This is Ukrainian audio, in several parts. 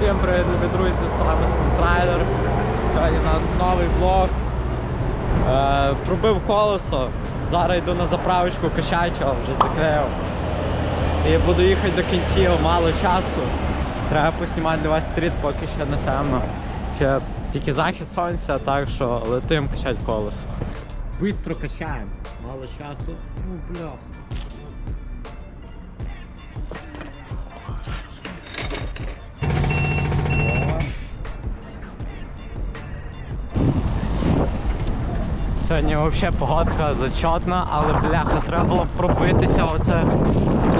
Всім привіт, любі друзі, з вами Трайлер. Сьогодні у нас новий влог. Е, пробив колесо. Зараз йду на заправочку качачого, вже заклеїв. І буду їхати до кінців, мало часу. Треба поснімати для вас стріт, поки ще не темно. Ще тільки захід сонця, так що летим качати колесо. Бистро качаємо, мало часу. Ну, бля. Сьогодні взагалі погодка зачетна, але бляха, треба було пробитися оце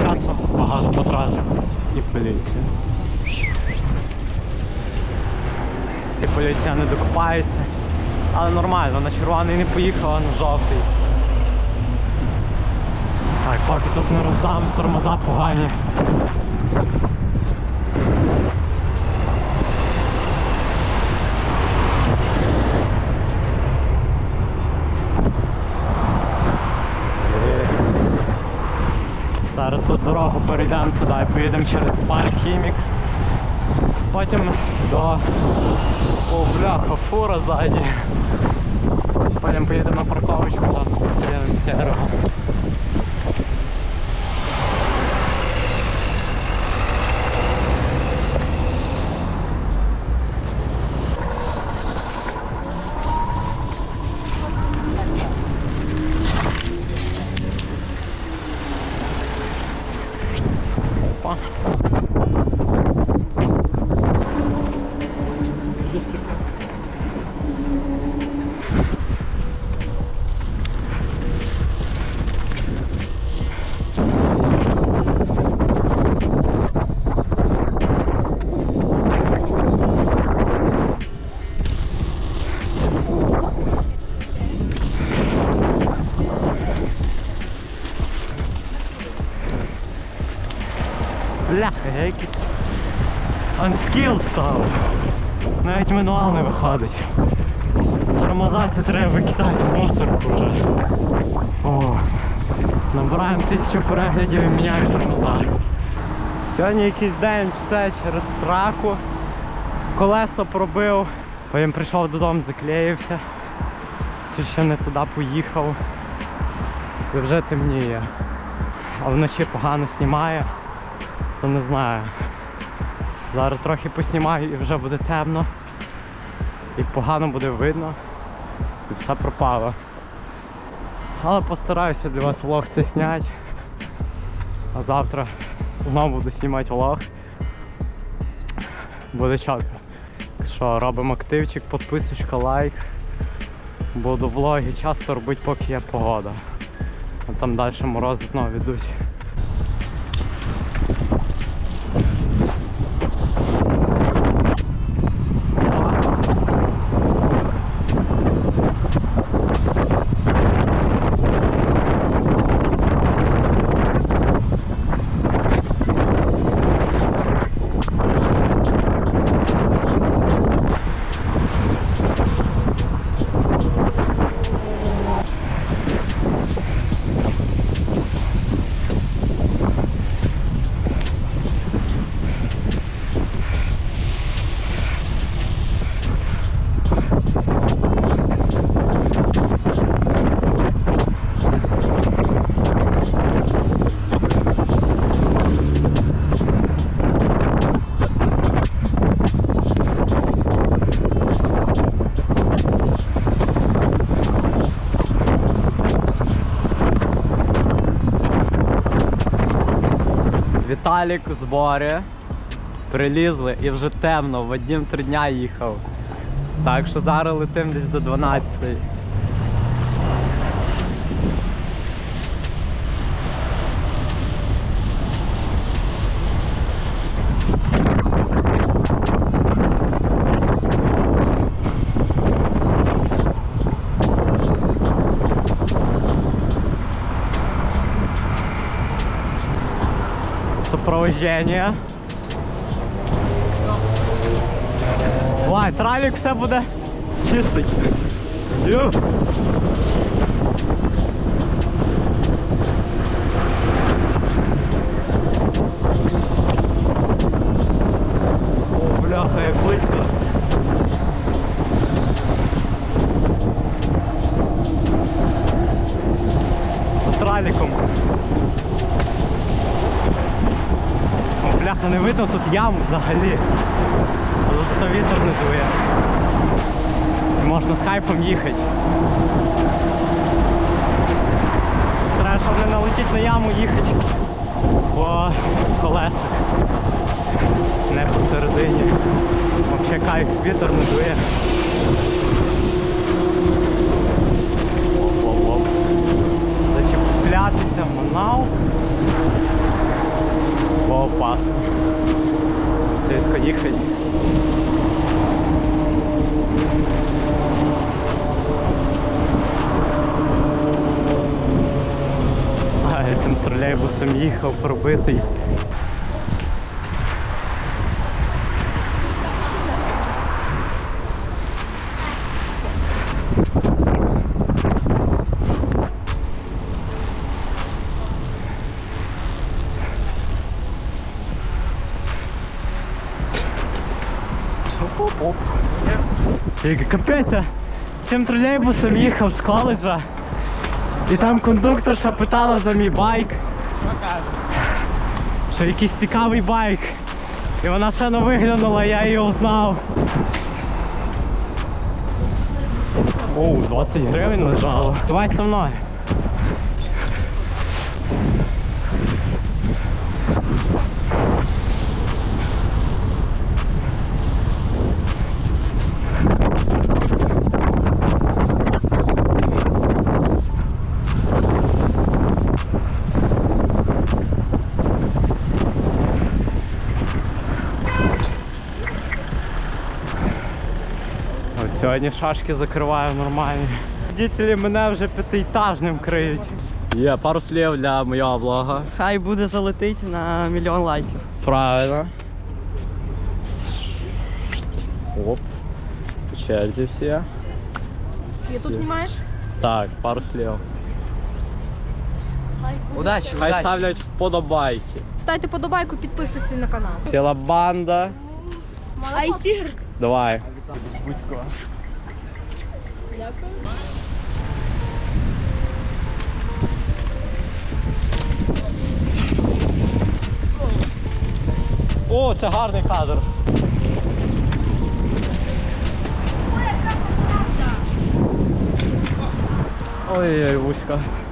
часом багато потратив. І поліція. І поліція не докопається. Але нормально, на червоний не поїхала, на жовтий. Так, поки тут не роздам, тормоза погані. Перейдемо туди поїдемо через парк хімік. Потім до О, бляха, фура ззаді. Потім поїдемо на парковочку, там зустрінемо серого. Бляха, я якийсь unskilled став. Навіть мануал не виходить. Тормоза це треба викидати в мусорку вже. О, набираємо тисячу переглядів і міняю тормоза. Сьогодні якийсь день все через сраку. Колесо пробив, потім прийшов додому, заклеївся. Чи ще не туди поїхав. І вже темніє. А вночі погано знімає то не знаю. Зараз трохи поснімаю і вже буде темно. І погано буде видно. І все пропало. Але постараюся для вас влог це зняти. А завтра знову буду знімати влог. Буде чітко. Що, робимо активчик, підписочка, лайк. Буду влоги часто робити, поки є погода. А там далі морози знову йдуть. Віталік у зборі. Прилізли і вже темно, Вадим три дня їхав. Так що зараз летим десь до 12. Сопровождення. Ой, травік все буде чистить. Ю. О, бля. Ям взагалі. Але зато вітер не дує. Можна з кайфом їхати. Треба, щоб не налетіти на яму їхати по колесах. Не посередині. Вообще кайф, вітер не дує. Зачіплятися в манал. Бо опасно. А, я цим тролейбусом їхав пробитий. Капець, цим тролейбусом їхав з коледжа. І там кондукторша питала за мій байк. Що якийсь цікавий байк. І вона ще не виглянула, я її узнав. Оу, 20 гривень лежало. Давай зі мною. Сьогодні шашки закриваю нормально. Дітелі мене вже п'ятиэтажним криють. Є пару слів для моєго влога. Хай буде залетить на мільйон лайків. Правильно. Оп. По черзі всі. Ютуб знімаєш? Так, пару слів. Удачі, Хай ставлять вподобайки. Ставте подобайку, підписуйтесь на канал. Ціла банда. Ай, тігр. Давай. Бузько. Дякую. О, це гарний кадр. Ой-ой, вузько. Больне.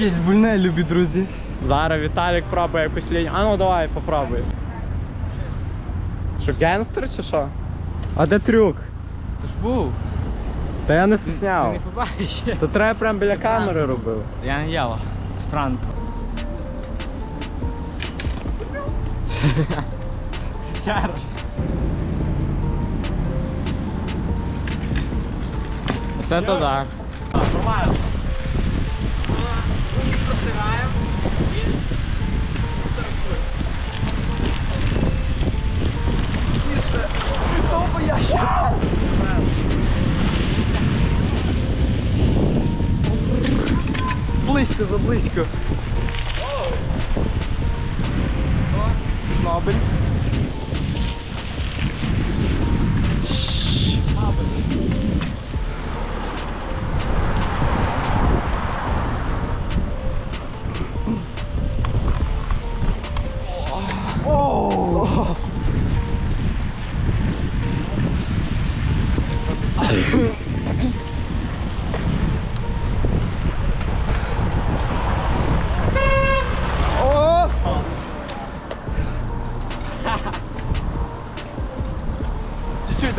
Якесь больне, любі друзі. Зараз Віталік пробує якусь лінію. А ну давай, попробуй. Що, генстер чи що? А де трюк? Ти ж був. Та я не Ти стісняв. не побачиш. То треба прям біля камери робив. Я не яла. Це пранк. Ще раз. Це то да. Нормально. Близько, заблизько.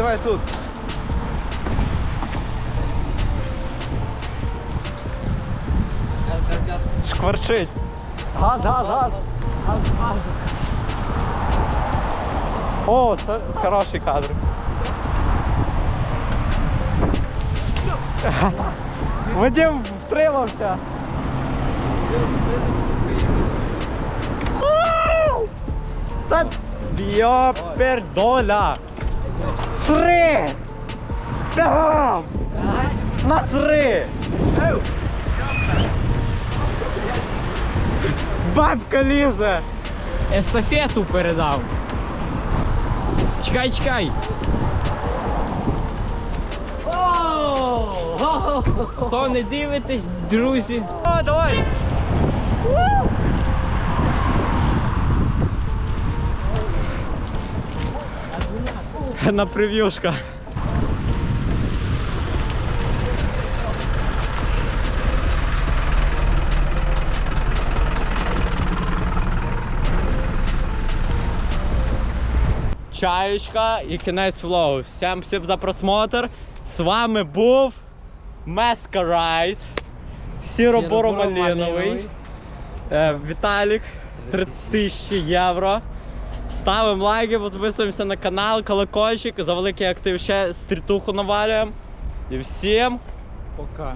Давай тут. Шкварчить. Газ, газ, газ. Газ, газ. О, це хороший кадр. Вадим втримався. Та йопердоля. Три! Бігом! На три! Бабка лізе! Естафету передав. Чекай, чекай. То не дивитесь, друзі. О, давай! На превьюшка. Чаєчка і кінець влогу. Всім всім за просмотр. З вами був Маскарайд. Сіро-буро-малиновий. Е, Віталік, 3000 євро. Ставимо лайки, підписуємося на канал, колокольчик, за великий актив ще стрітуху навалюємо. І всім Пока.